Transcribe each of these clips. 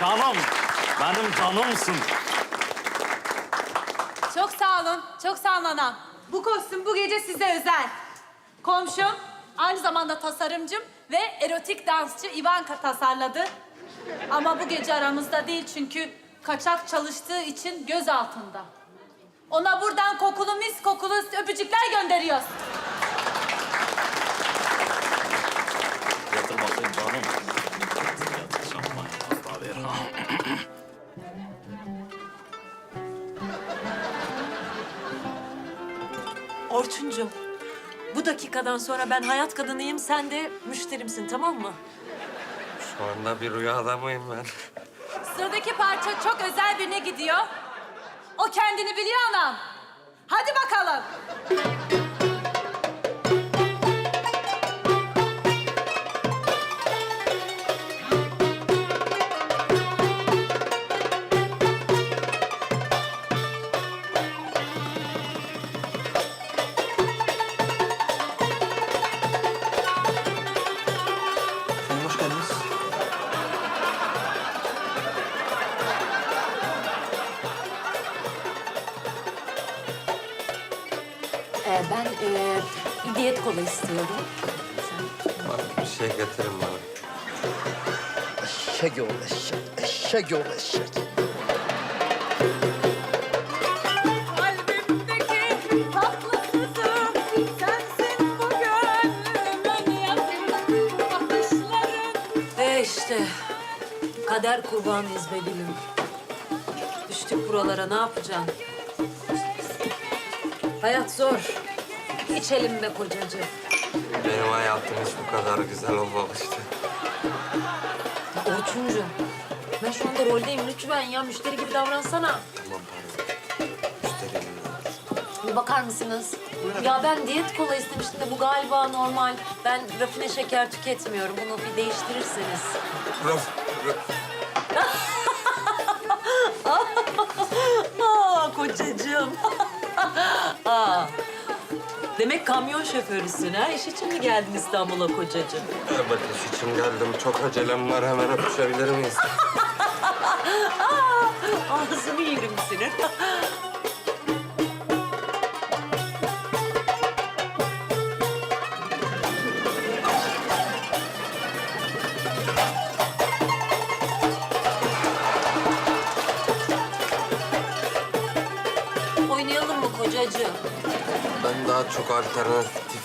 Canım, benim canımsın. Çok sağ olun, çok sağ olun anam. Bu kostüm bu gece size özel. Komşum, aynı zamanda tasarımcım ve erotik dansçı Ivanka tasarladı. Ama bu gece aramızda değil çünkü kaçak çalıştığı için göz altında. Ona buradan kokulu mis kokulu öpücükler gönderiyoruz. Bakayım canım. Orçuncum, bu dakikadan sonra ben hayat kadınıyım, sen de müşterimsin tamam mı? Şu anda bir rüyada mıyım ben? Sıradaki parça çok özel birine gidiyor. O kendini biliyor anam. Hadi bakalım. Ee, ben bir diyet kola istiyorum. Bana bir şey getirin bana. Eşek oğlu eşek, eşek oğlu eşek. Ve işte kader kurbanıyız be gülüm. Düştük buralara ne yapacaksın? Hayat zor. İçelim be kocacığım. Benim hayatım hiç bu kadar güzel olmamıştı. Orçuncum, ben şu anda roldeyim lütfen ya. Müşteri gibi davransana. Tamam pardon. Müşteriyim. Bir bakar mısınız? Ya ben diyet kola istemiştim de bu galiba normal. Ben rafine şeker tüketmiyorum. Bunu bir değiştirirseniz. Raf, raf. Aa kocacığım. Demek kamyon şoförüsün ha? İş için mi geldin İstanbul'a kocacığım? Evet, iş için geldim. Çok acelem var. Hemen öpüşebilir miyiz? Ağzını yerim senin. daha çok alternatif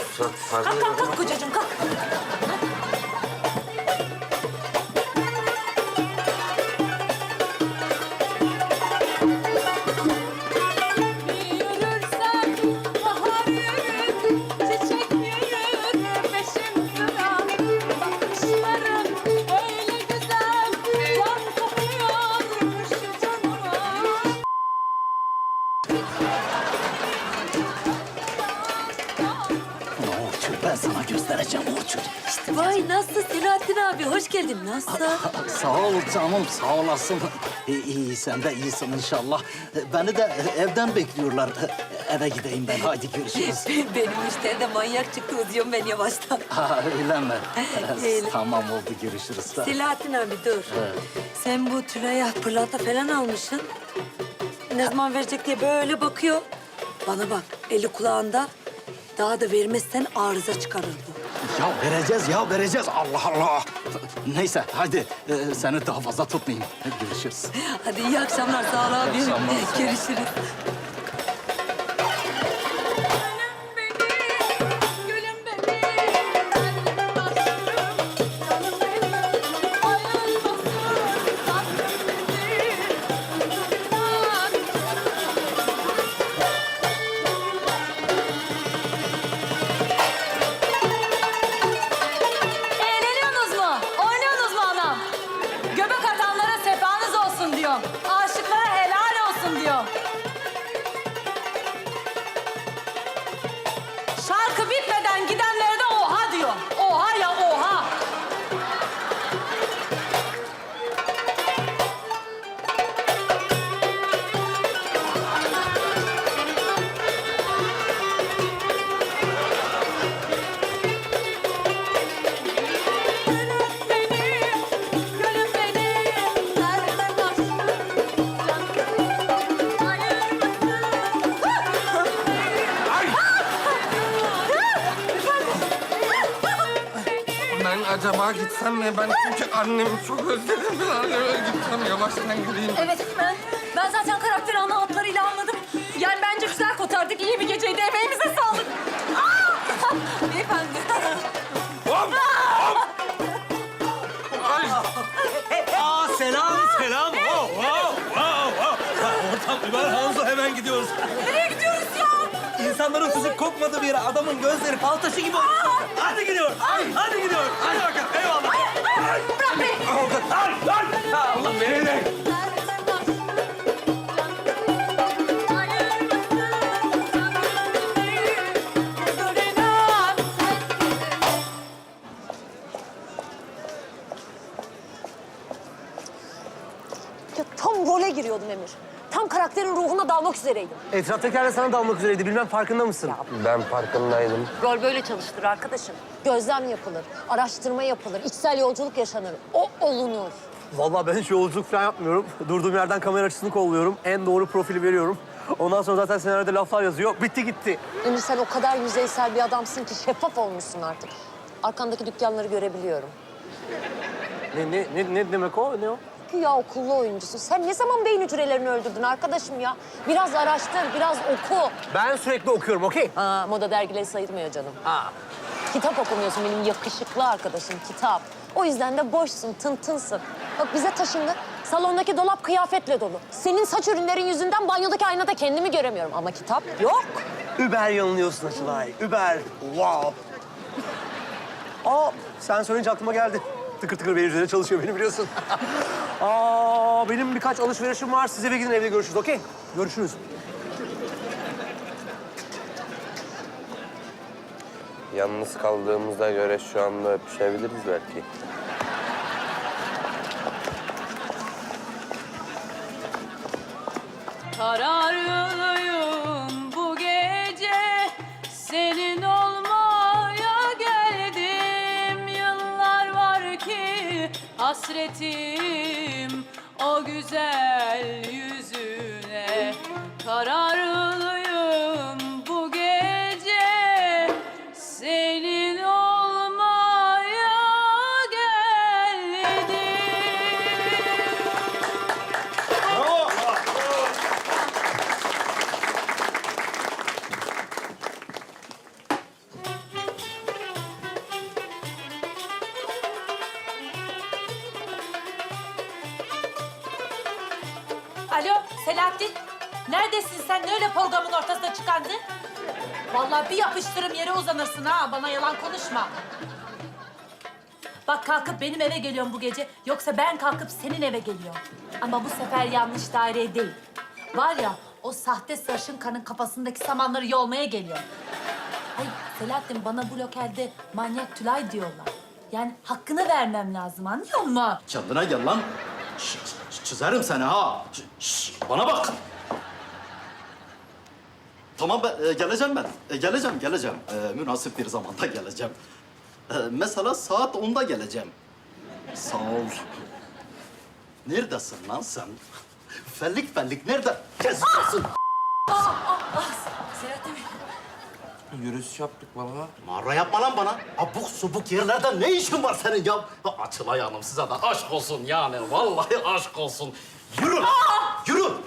farklı... Kalk kalk kalk kocacığım kalk. Ben sana göstereceğim Orçun. Vay nasıl Selahattin abi hoş geldin. Nasıl? Sağ ol canım sağ olasın. İyi, iyi sen de iyisin inşallah. Beni de evden bekliyorlar. Eve gideyim ben hadi görüşürüz. Benim müşteri de manyak çıktı uzuyorum ben yavaştan. Ha, öyle mi? Öyle. tamam oldu görüşürüz. Selahattin abi dur. Sen bu Tülay'a pırlanta falan almışsın. Ne zaman verecek diye böyle bakıyor. Bana bak eli kulağında. Daha da vermezsen arıza çıkarır bu. Ya vereceğiz ya vereceğiz Allah Allah. Neyse hadi e, seni daha fazla tutmayayım. Görüşürüz. Hadi iyi akşamlar sağ ol abi. Akşamlar. Görüşürüz. Acaba gitsem mi? Ben çünkü annemi çok özledim. Ben anneme gitsem yavaştan gideyim. Evet ben, ben zaten İnsanların tutup kokmadığı bir yere adamın gözleri fal taşı gibi. Hadi gidiyoruz. Hadi gidiyoruz. Hadi bakalım. Eyvallah. Bırak beni. Ay, ay. Allah beni de. Ya tam role giriyordum Emir. Tam karakterin ruhuna dalmak üzereydim. Etraftakiler de sana dalmak üzereydi. Bilmem farkında mısın? Ben farkındaydım. Rol böyle çalıştır arkadaşım. Gözlem yapılır, araştırma yapılır, içsel yolculuk yaşanır. O olunur. Vallahi ben hiç yolculuk falan yapmıyorum. Durduğum yerden kamera açısını kolluyorum. En doğru profili veriyorum. Ondan sonra zaten senaryoda laflar yazıyor. Bitti gitti. Emir sen o kadar yüzeysel bir adamsın ki şeffaf olmuşsun artık. Arkandaki dükkanları görebiliyorum. Ne, ne, ne, ne demek o? Ne o? Güya okullu oyuncusun. Sen ne zaman beyin hücrelerini öldürdün arkadaşım ya? Biraz araştır, biraz oku. Ben sürekli okuyorum, okey? Aa, moda dergileri sayılmıyor canım. Kitap okumuyorsun benim yakışıklı arkadaşım, kitap. O yüzden de boşsun, tıntınsın. Bak bize taşındık. Salondaki dolap kıyafetle dolu. Senin saç ürünlerin yüzünden banyodaki aynada kendimi göremiyorum. Ama kitap yok. Über yanılıyorsun Açılay. Über. Wow. Aa, sen söyleyince aklıma geldi. Tıkır tıkır benim üzerine çalışıyor beni biliyorsun. Aa, benim birkaç alışverişim var. Siz eve gidin evde görüşürüz, okey? Görüşürüz. Yalnız kaldığımıza göre şu anda öpüşebiliriz belki. Kararlıyım hasretim o güzel yüzüne. Kararlıyım Selahattin. Neredesin sen? Ne öyle programın ortasına çıkandın? Vallahi bir yapıştırım yere uzanırsın ha. Bana yalan konuşma. Bak kalkıp benim eve geliyorum bu gece. Yoksa ben kalkıp senin eve geliyorum. Ama bu sefer yanlış daireye değil. Var ya o sahte sarışın kanın kafasındaki samanları yolmaya geliyorum. Ay Selahattin bana bu lokelde manyak Tülay diyorlar. Yani hakkını vermem lazım anlıyor musun? Kendine gel lan. Ş- ş- çizerim seni ha. Ş- ş- bana bak. Tamam ben, e, geleceğim ben. E, geleceğim, geleceğim. E, münasip bir zamanda geleceğim. E, mesela saat 10'da geleceğim. Sağ ol. Neredesin lan sen? Fellik fellik nerede geziyorsun? Selahattin Yürüyüş yaptık baba. Mağara yapma lan bana. Abuk subuk yerlerde ne işin var senin ya? Açılay Hanım size de aşk olsun yani. Vallahi aşk olsun. Yürü. Yürü.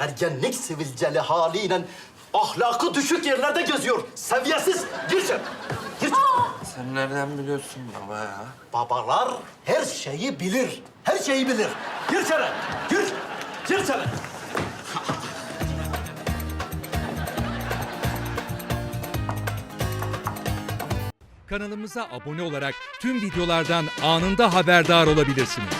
Ergenlik sivilceli haliyle ahlakı düşük yerlerde geziyor. Seviyesiz. Gir sen. Gir sen. Sen nereden biliyorsun baba ya? Babalar her şeyi bilir. Her şeyi bilir. Gir içeri. Gir. Gir içeri. Kanalımıza abone olarak tüm videolardan anında haberdar olabilirsiniz.